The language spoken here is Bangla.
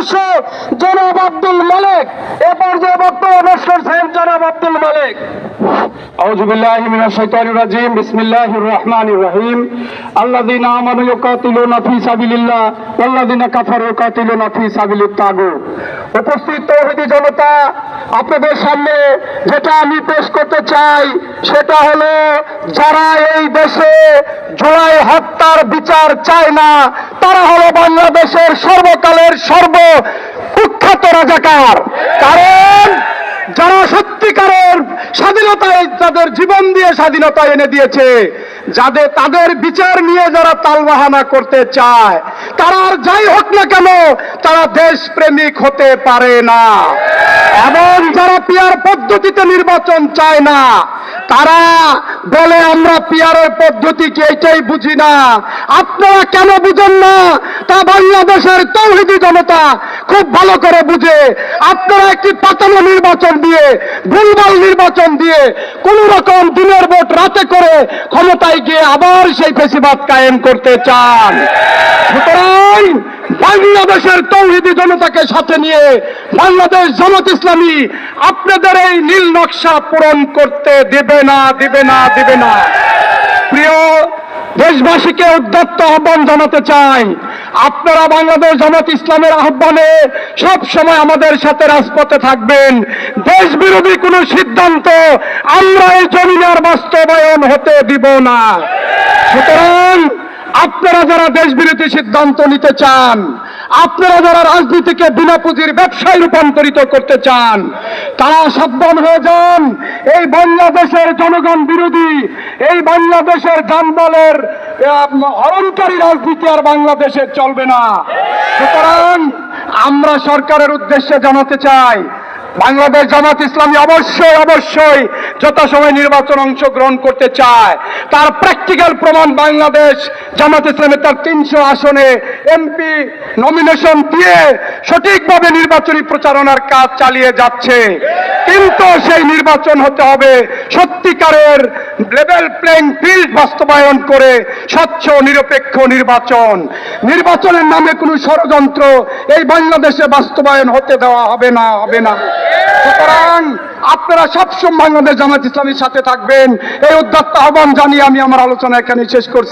সদস্য জনাব আব্দুল মালিক। এ পর্যায়ে বক্তব্য সাহেব জনাব আব্দুল মালিক। أعوذ بالله من الشيطان الرجيم بسم الله الرحمن الرحيم الذين آمنوا يقاتلون في سبيل الله والذين كفروا يقاتلون في سبيل الطاغوت উপস্থিত তৌহিদি জনতা আপনাদের সামনে যেটা আমি পেশ করতে চাই সেটা হলো যারা এই দেশে জুলাই হত্যার বিচার চায় না তারা হলো বাংলাদেশের সর্বকালের সর্ব কুখ্যাত রাজাকার কারণ যারা সত্যিকারের স্বাধীনতায় তাদের জীবন দিয়ে স্বাধীনতা এনে দিয়েছে, যাদের, তাদের বিচার নিয়ে যারা তালবাহানা করতে চায়, তারা আর যাই হোক না কেন, তারা দেশপ্রেমিক হতে পারে না। এবং যারা পিয়ার পদ্ধতিতে নির্বাচন চায় না, তারা বলে আমরা পিয়ারের পদ্ধতি কি এটাই বুঝি না। আপনারা কেন বুঝেন না? তা বাংলাদেশের তৌহিদি জনতা খুব ভালো করে বুঝে আপনারা একটি পাতানো নির্বাচন দিয়ে, ভুলভাল নির্বাচন দিয়ে কোন রকম দিনের ভোট রাতে করে ক্ষমতায় গিয়ে আবার সেই ফেসিবাদ কায়েম করতে চান। সুতরাং বাংলাদেশের তৌহিদি জনতাকে সাথে নিয়ে বাংলাদেশ জামাত ইসলামী আপনাদের এই নীল নকশা পূরণ করতে দেবে না দেবে না দেবে না। প্রিয় দেশবাসীকে উদ্যত্ত আহ্বান জানাতে চাই আপনারা বাংলাদেশ জামাত ইসলামের আহ্বানে সব সময় আমাদের সাথে রাজপথে থাকবেন। দেশ বিরোধী কোনো সিদ্ধান্ত আমরা এই জমিনের বাস্তবায়ন হতে দিব না। সুতরাং আপনারা যারা দেশ বিরোধী সিদ্ধান্ত নিতে চান, আপনারা যারা রাজনীতিকে বিনা পুঁজির ব্যবসায় রূপান্তরিত করতে চান, তারা সাবধান হয়ে যান। এই বাংলাদেশের জনগণ বিরোধী, এই বাংলাদেশের জানমালের হরণকারী রাজনীতি আর বাংলাদেশে চলবে না। সুতরাং আমরা সরকারের উদ্দেশ্যে জানাতে চাই, বাংলাদেশ জামাত ইসলামী অবশ্যই অবশ্যই যথাসময় নির্বাচন অংশগ্রহণ করতে চায়। তার প্র্যাকটিক্যাল প্রমাণ বাংলাদেশ জামাত ইসলামের তার তিনশো আসনে এমপি নমিনেশন দিয়ে সঠিকভাবে নির্বাচনী প্রচারণার কাজ চালিয়ে যাচ্ছে। কিন্তু সেই নির্বাচন হতে হবে সত্যিকারের লেভেল প্লেইং ফিল্ড বাস্তবায়ন করে স্বচ্ছ, নিরপেক্ষ নির্বাচন। নির্বাচনের নামে কোনো ষড়যন্ত্র এই বাংলাদেশে বাস্তবায়ন হতে দেওয়া হবে না হবে না। সুতরাং আপনারা সবসময় বাংলাদেশ জামাত ইসলামের সাথে থাকবেন। এই উদ্যোক্তা আহ্বান জানিয়ে আমি আমার আলোচনা এখানে শেষ করছি।